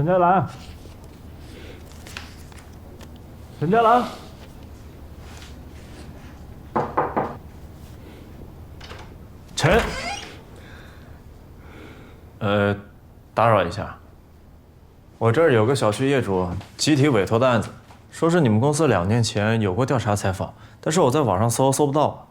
陈佳兰，陈佳兰，陈，呃，打扰一下，我这儿有个小区业主集体委托的案子，说是你们公司两年前有过调查采访，但是我在网上搜搜不到。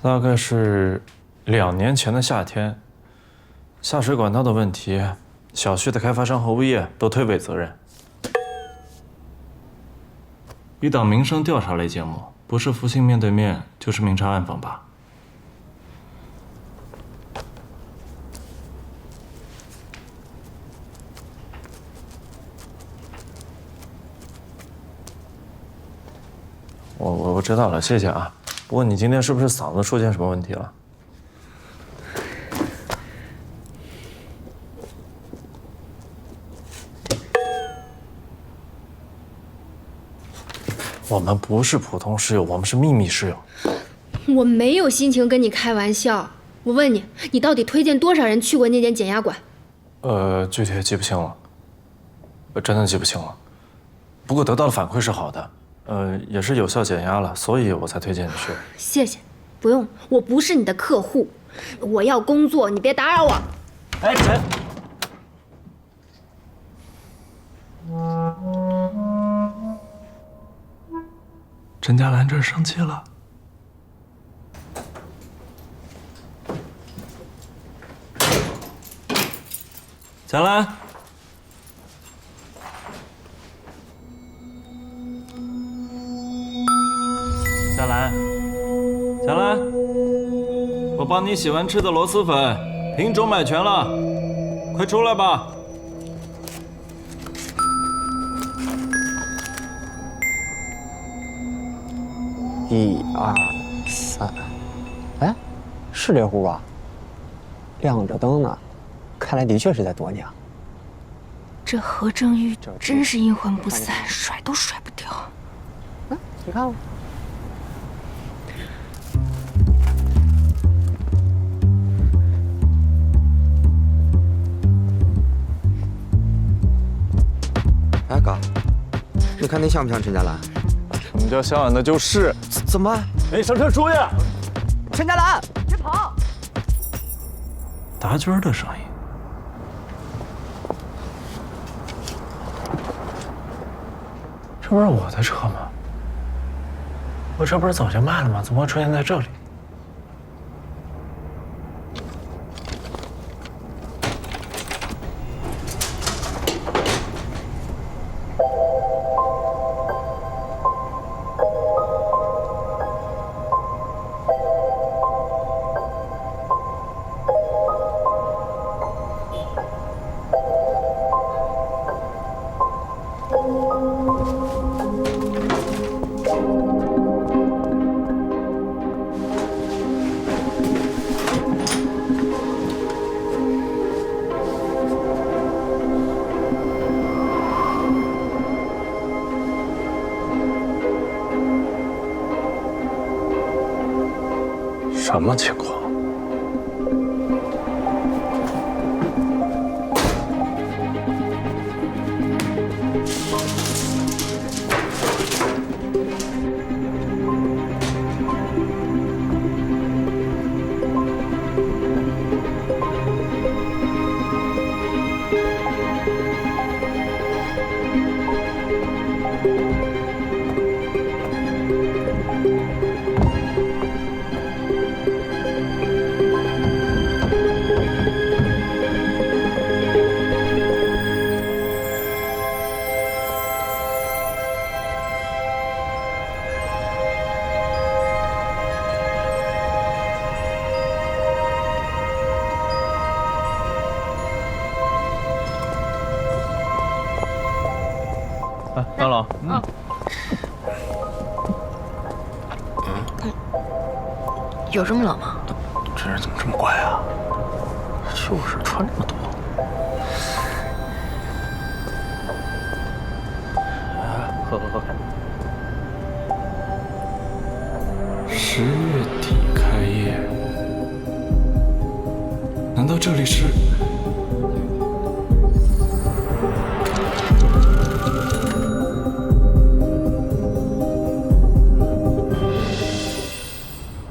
大概是两年前的夏天，下水管道的问题，小区的开发商和物业都推诿责任。一档民生调查类节目，不是福星面对面，就是明察暗访吧？我我我知道了，谢谢啊。不过你今天是不是嗓子出现什么问题了？我们不是普通室友，我们是秘密室友。我没有心情跟你开玩笑。我问你，你到底推荐多少人去过那间减压馆？呃，具体记不清了，真的记不清了。不过得到的反馈是好的。呃，也是有效减压了，所以我才推荐你去。谢谢，不用，我不是你的客户，我要工作，你别打扰我。哎，陈，陈佳兰这是生气了。佳兰。佳兰，佳兰，我帮你洗完吃的螺蛳粉，品种买全了，快出来吧！一二三，哎，是这户吧？亮着灯呢，看来的确是在躲你啊。这何正玉真是阴魂不散，甩都甩不掉。嗯，你看。哎你看你像不像陈佳兰？什么叫像？那就是。怎么？哎，上车出去！陈佳兰，别跑！达军的声音。这不是我的车吗？我这不是早就卖了吗？怎么会出现在这里？什么情况？张老，嗯，有这么冷吗？这人怎么这么乖啊？就是穿这么多。喝喝喝！十月底开业，难道这里是？